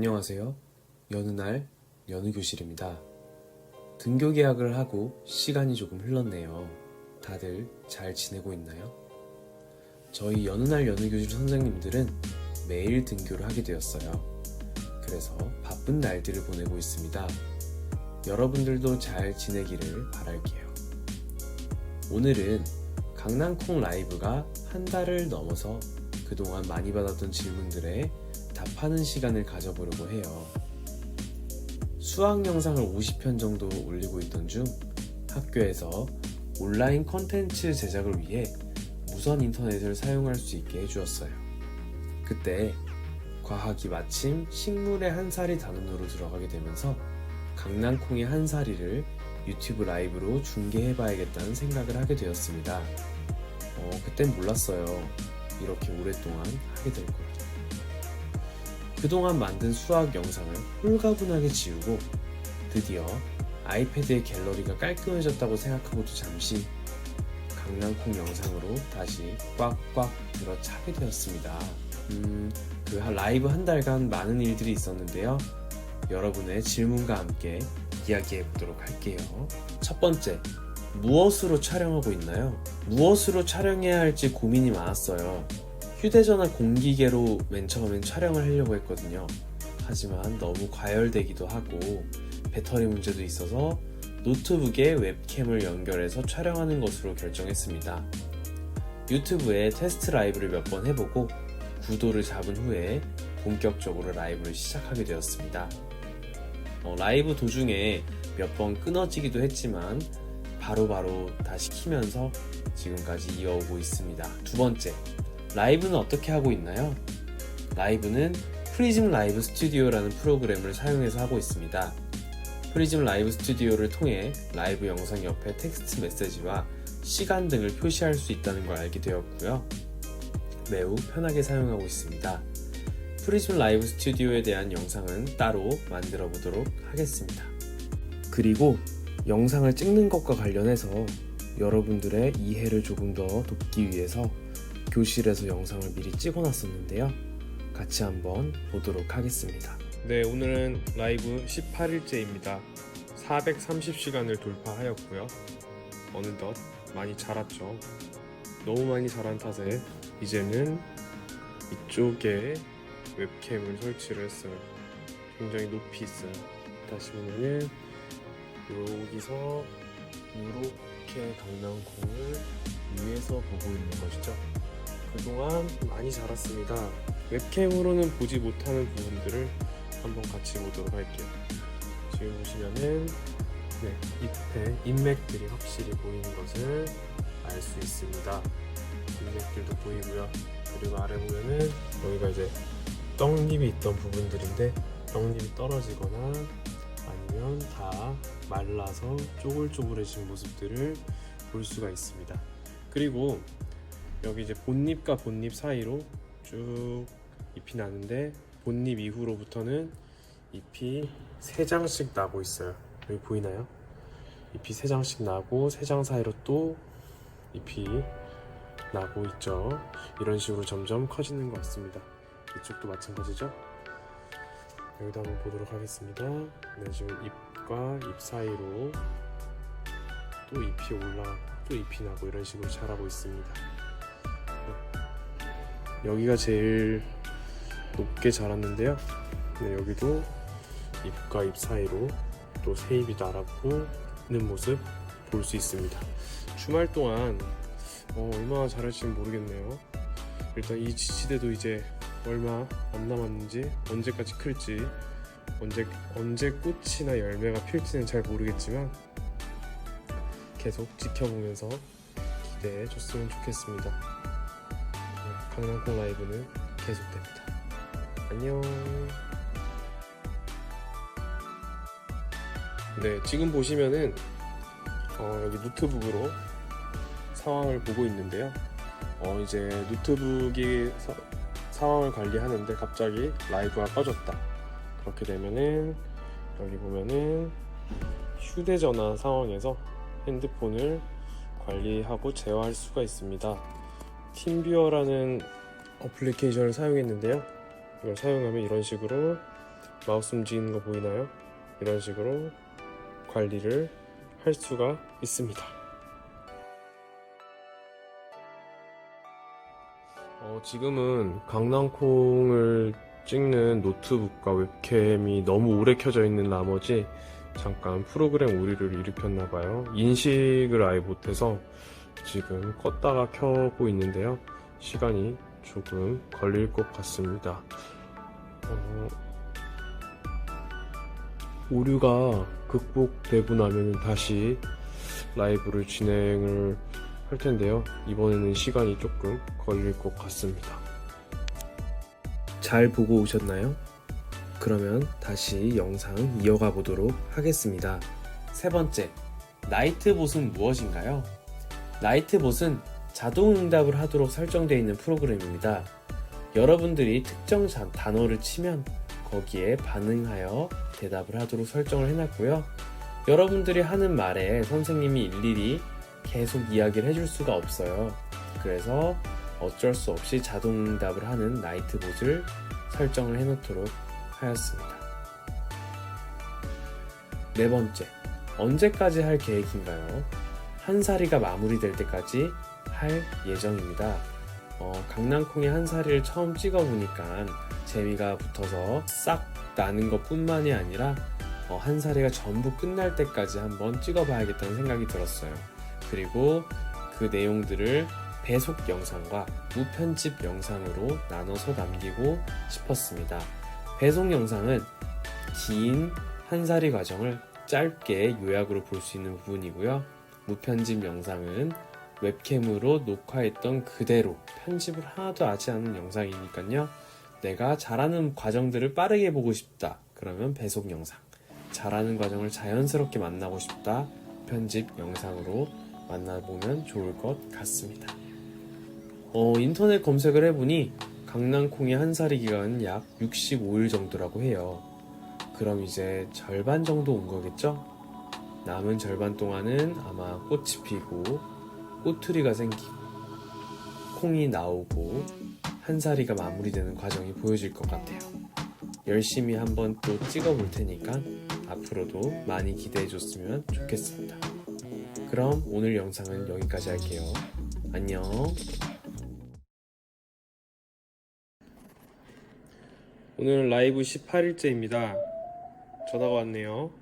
안녕하세요. 여느 날 여느 교실입니다. 등교 계약을 하고 시간이 조금 흘렀네요. 다들 잘 지내고 있나요? 저희 여느 날 여느 교실 선생님들은 매일 등교를 하게 되었어요. 그래서 바쁜 날들을 보내고 있습니다. 여러분들도 잘 지내기를 바랄게요. 오늘은 강낭콩 라이브가 한 달을 넘어서 그동안 많이 받았던 질문들에 답하는 시간을 가져보려고 해요. 수학 영상을 50편 정도 올리고 있던 중 학교에서 온라인 컨텐츠 제작을 위해 무선 인터넷을 사용할 수 있게 해주었어요. 그때 과학이 마침 식물의 한 살이 단원으로 들어가게 되면서 강낭콩의 한 살이를 유튜브 라이브로 중계해봐야겠다는 생각을 하게 되었습니다. 어, 그땐 몰랐어요. 이렇게 오랫동안 하게 될 걸. 그동안 만든 수학 영상을 홀가분하게 지우고 드디어 아이패드의 갤러리가 깔끔해졌다고 생각하고도 잠시 강낭콩 영상으로 다시 꽉꽉 들어차게 되었습니다. 음, 그 라이브 한 달간 많은 일들이 있었는데요. 여러분의 질문과 함께 이야기해 보도록 할게요. 첫 번째, 무엇으로 촬영하고 있나요? 무엇으로 촬영해야 할지 고민이 많았어요. 휴대전화 공기계로 맨 처음엔 촬영을 하려고 했거든요. 하지만 너무 과열되기도 하고 배터리 문제도 있어서 노트북에 웹캠을 연결해서 촬영하는 것으로 결정했습니다. 유튜브에 테스트 라이브를 몇 번 해보고 구도를 잡은 후에 본격적으로 라이브를 시작하게 되었습니다. 어, 라이브 도중에 몇 번 끊어지기도 했지만 바로바로 다시 키면서 지금까지 이어오고 있습니다. 두 번째, 라이브는 어떻게 하고 있나요? 라이브는 프리즘 라이브 스튜디오라는 프로그램을 사용해서 하고 있습니다. 프리즘 라이브 스튜디오를 통해 라이브 영상 옆에 텍스트 메시지와 시간 등을 표시할 수 있다는 걸 알게 되었고요. 매우 편하게 사용하고 있습니다. 프리즘 라이브 스튜디오에 대한 영상은 따로 만들어 보도록 하겠습니다. 그리고 영상을 찍는 것과 관련해서 여러분들의 이해를 조금 더 돕기 위해서 교실에서 영상을 미리 찍어 놨었는데요. 같이 한번 보도록 하겠습니다. 네, 오늘은 라이브 18일째입니다. 430시간을 돌파하였고요. 어느덧 많이 자랐죠. 너무 많이 자란 탓에 이제는 이쪽에 웹캠을 설치를 했어요. 굉장히 높이 있어요. 다시 보면은 여기서 이렇게 강낭콩을 위에서 보고 있는 것이죠. 그동안 많이 자랐습니다. 웹캠으로는 보지 못하는 부분들을 한번 같이 보도록 할게요. 지금 보시면은 네, 잎에 인맥들이 확실히 보이는 것을 알 수 있습니다. 인맥들도 보이고요. 그리고 아래 보면은 여기가 이제 떡잎이 있던 부분들인데 떡잎이 떨어지거나 아니면 다 말라서 쪼글쪼글해진 모습들을 볼 수가 있습니다. 그리고 여기 이제 본잎과 본잎 사이로 쭉 잎이 나는데 본잎 이후로부터는 잎이 세 장씩 나고 있어요. 여기 보이나요? 잎이 세 장씩 나고 세장 사이로 또 잎이 나고 있죠. 이런 식으로 점점 커지는 것 같습니다. 이쪽도 마찬가지죠. 여기도 한번 보도록 하겠습니다. 네, 지금 잎과 잎 사이로 또 잎이 올라, 또 잎이 나고 이런 식으로 자라고 있습니다. 여기가 제일 높게 자랐는데요. 네, 여기도 잎과 잎 사이로 또 새 잎이 날아고 있는 모습 볼 수 있습니다. 주말 동안 어, 얼마나 자랄지는 모르겠네요. 일단 이 지지대도 이제 얼마 안 남았는지 언제까지 클지 언제 언제 꽃이나 열매가 필지는 잘 모르겠지만 계속 지켜보면서 기대해 줬으면 좋겠습니다. 네, 강남콩 라이브는 계속됩니다. 안녕. 네, 지금 보시면은 어, 여기 노트북으로 상황을 보고 있는데요. 어, 이제 노트북이 사- 상황을 관리하는데 갑자기 라이브가 꺼졌다. 그렇게 되면은 여기 보면은 휴대전화 상황에서 핸드폰을 관리하고 제어할 수가 있습니다. 팀뷰어라는 어플리케이션을 사용했는데요. 이걸 사용하면 이런 식으로 마우스 움직이는 거 보이나요? 이런 식으로 관리를 할 수가 있습니다. 어, 지금은 강낭콩을 찍는 노트북과 웹캠이 너무 오래 켜져 있는 나머지 잠깐 프로그램 오류를 일으켰나봐요. 인식을 아예 못해서 지금 껐다가 켜고 있는데요. 시간이 조금 걸릴 것 같습니다. 어, 오류가 극복되고 나면 다시 라이브를 진행을 할 텐데요. 이번에는 시간이 조금 걸릴 것 같습니다. 잘 보고 오셨나요? 그러면 다시 영상 이어가 보도록 하겠습니다. 세 번째, 나이트 봇은 무엇인가요? 나이트봇은 자동 응답을 하도록 설정되어 있는 프로그램입니다. 여러분들이 특정 자- 단어를 치면 거기에 반응하여 대답을 하도록 설정을 해놨고요. 여러분들이 하는 말에 선생님이 일일이 계속 이야기를 해줄 수가 없어요. 그래서 어쩔 수 없이 자동 응답을 하는 나이트봇을 설정을 해놓도록 하였습니다. 네 번째, 언제까지 할 계획인가요? 한사리가 마무리될 때까지 할 예정입니다. 어, 강낭콩의 한사리를 처음 찍어보니까 재미가 붙어서 싹 나는 것 뿐만이 아니라 어, 한사리가 전부 끝날 때까지 한번 찍어봐야겠다는 생각이 들었어요. 그리고 그 내용들을 배속 영상과 무편집 영상으로 나눠서 남기고 싶었습니다. 배송 영상은 긴 한사리 과정을 짧게 요약으로 볼 수 있는 부분이고요. 무편집 영상은 웹캠으로 녹화했던 그대로 편집을 하나도 하지 않은 영상이니까요. 내가 잘하는 과정들을 빠르게 보고 싶다. 그러면 배속 영상. 잘하는 과정을 자연스럽게 만나고 싶다. 편집 영상으로 만나보면 좋을 것 같습니다. 어, 인터넷 검색을 해보니 강낭콩의 한사리 기간은 약 65일 정도라고 해요. 그럼 이제 절반 정도 온 거겠죠? 남은 절반 동안은 아마 꽃이 피고 꼬투리가 생기고 콩이 나오고 한사리가 마무리되는 과정이 보여질 것 같아요. 열심히 한번 또 찍어 볼 테니까 앞으로도 많이 기대해 줬으면 좋겠습니다. 그럼 오늘 영상은 여기까지 할게요. 안녕. 오늘 라이브 18일째입니다. 전화가 왔네요.